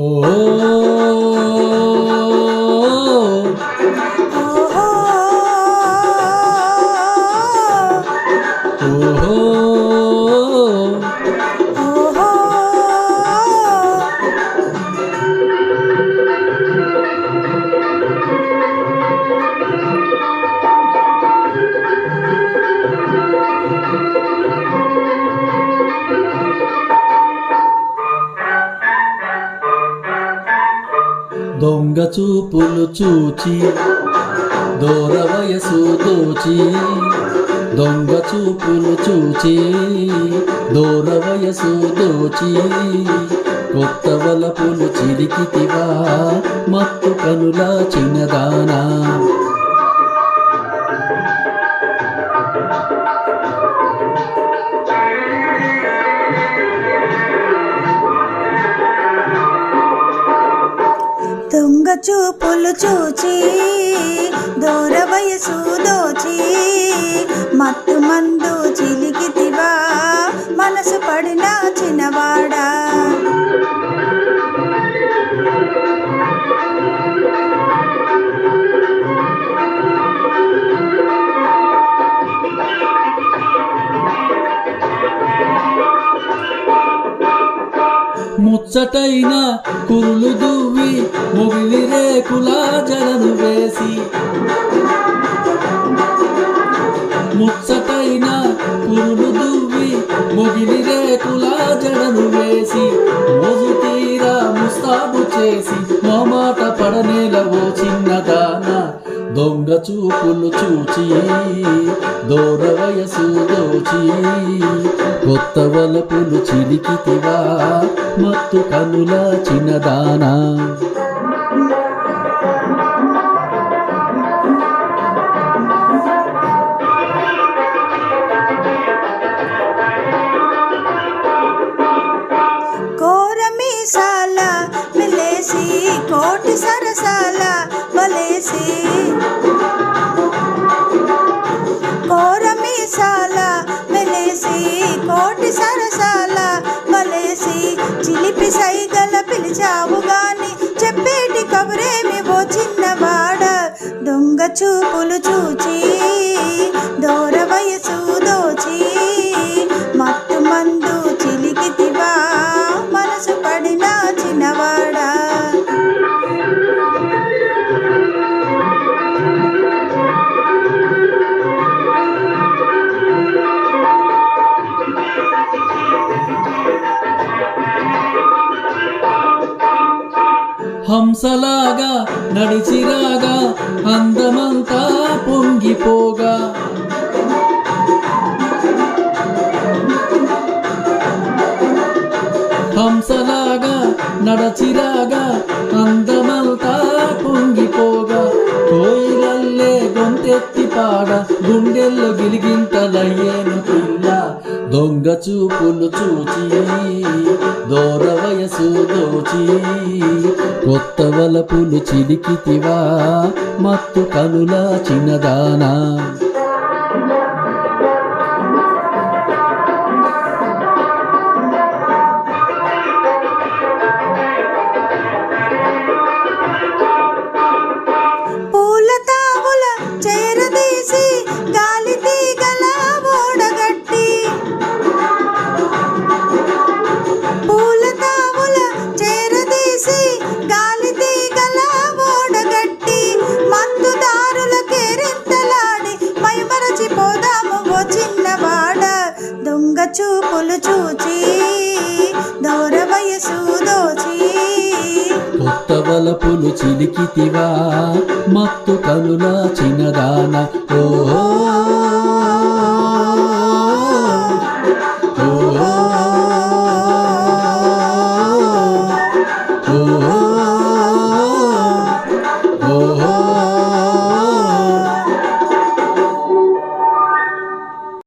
ఓ దొంగ చూపులు చూచి దూర వయసు దోచి దొంగ చూపులు చూచి దూర వయసు దోచి కొత్త వలపులు చిలికితివా మత్తు కనుల చిన్నదానా. చూపులు చూచి దూర వయసు దోచి మత్తు మందు ముచ్చటైన కురులు దువ్వి మొగిలి రేకుల జడను వేసి. ముచ్చటైన కురులు దువ్వి మొగిలి రేకుల జడను వేసి. మోజు తీరా ముస్తాబు చేసి మొమాట పడనేలవో చిన్నదానా దొంగ చూపులు చూచి దూర వయసు దోచి కొత్త వలపులు చిలికితివా మత్తు కనుల చిన్నదానా. చూపులు చూచి హంసలాగా నడిచిరాగా అందమంతా పొంగిపోగా. హంసలాగా నడచిరాగా అందమంతా పొంగిపోగా. కోయిలల్లే గొంతెత్తి పాడ గుండెల్లో గిలిగింతలయ్యేను పిల్ల. దొంగ చూపులు చూచి దూర వయసు దోచి కొత్త వలపులు చిలికితివా మత్తు కనుల చిన్నదానా. తలపులు చిలికితివా మత్తు కనుల చిన్నదాన ఓ ఓ